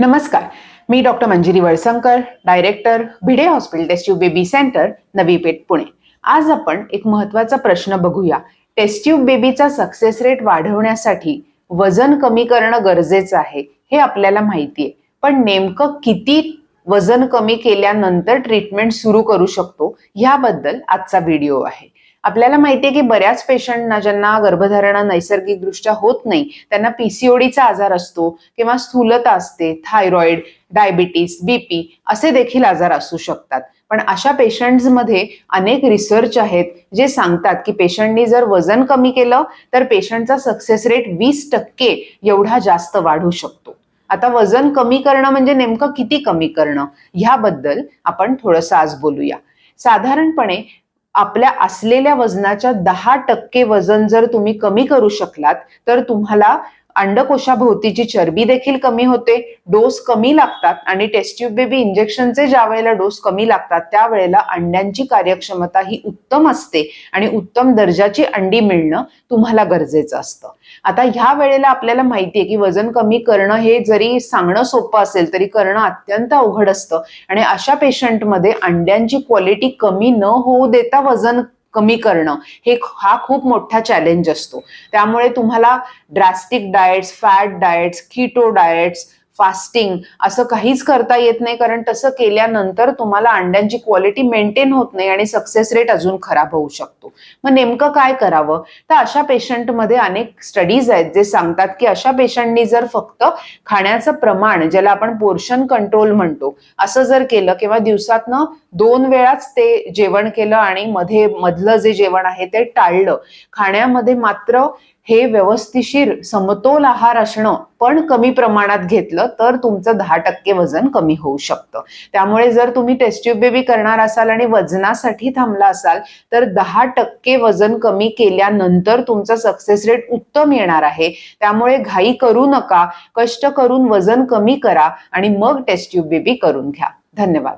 नमस्कार. मी doctor Manjiri Walsankar director Bhide hospital test tube baby centre Navi Peth Pune. आज आपण एक महत्त्वाचा प्रश्न बघूया. टेस्ट्यूब बेबीचा सक्सेस रेट वाढवण्यासाठी वजन कमी करणं गरजेचं आहे हे आपल्याला माहिती आहे. पण नेमकं किती वजन कमी केल्यानंतर ट्रीटमेंट सुरू करू शकतो ह्याबद्दल आजचा व्हिडिओ आहे. आपल्याला माहितीये की बऱ्याच पेशंटना ज्यांना गर्भधारणा नैसर्गिकदृष्ट्या होत नाही त्यांना पीसीओडीचा आजार असतो किंवा स्थूलता असते थायरॉइड डायबिटीस बीपी असे देखील आजार असू शकतात. पण अशा पेशंट्समध्ये अनेक रिसर्च आहेत जे सांगतात की पेशंटनी जर वजन कमी केलं तर पेशंटचा सक्सेस रेट वीस टक्के एवढा जास्त वाढू शकतो. आता वजन कमी करणं म्हणजे नेमकं किती कमी करणं? ह्याबद्दल आपण थोडंसं आज बोलूया. साधारणपणे आपल्या असलेल्या वजनाच्या दहा टक्के वजन जर तुम्ही कमी करू शकलात तर तुम्हाला अंडकोशाभोवतीची चरबी देखील कमी होते डोस कमी लागतात आणि टेस्ट्यूब बेबी इंजेक्शनचे ज्या वेळेला डोस कमी लागतात त्यावेळेला अंड्यांची कार्यक्षमता ही उत्तम असते आणि उत्तम दर्जाची अंडी मिळणं तुम्हाला गरजेचं असतं. आता ह्या वेळेला आपल्याला माहितीये की वजन कमी करणं हे जरी सांगणं सोपं असेल तरी करणं अत्यंत अवघड असतं. आणि अशा पेशंटमध्ये अंड्यांची क्वालिटी कमी न होऊ देता वजन कमी करणं हे हा खूप मोठा चॅलेंज असतो. त्यामुळे तुम्हाला drastic diets fat diets keto diets fasting असं काहीच करता येत नाही कारण तसं केल्यानंतर तुम्हाला अंड्यांची क्वालिटी मेंटेन होत नाही आणि सक्सेस रेट अजून खराब होऊ शकतो. मग नेमकं काय करावं? तर अशा पेशंटमध्ये अनेक स्टडीज आहेत जे सांगतात की अशा पेशंटनी जर फक्त खाण्याचं प्रमाण ज्याला आपण पोर्शन कंट्रोल म्हणतो असं जर केलं किंवा दिवसातनं दोन वेळाच ते जेवण केलं आणि मध्ये मधलं जे जेवण आहे ते टाळलं खाण्यामध्ये मात्र हे व्यवस्थिशीर समतोल आहार असणं पण कमी प्रमाणात घेतलं तर तुमचं दहा टक्के वजन कमी होऊ शकतं. त्यामुळे जर तुम्ही टेस्ट्यूब बेबी करणार असाल आणि वजनासाठी थांबला असाल तर दहा टक्के वजन कमी केल्यानंतर तुमचा सक्सेस रेट उत्तम येणार आहे. त्यामुळे घाई करू नका कष्ट करून वजन कमी करा आणि मग टेस्ट्यूब बेबी करून घ्या. धन्यवाद.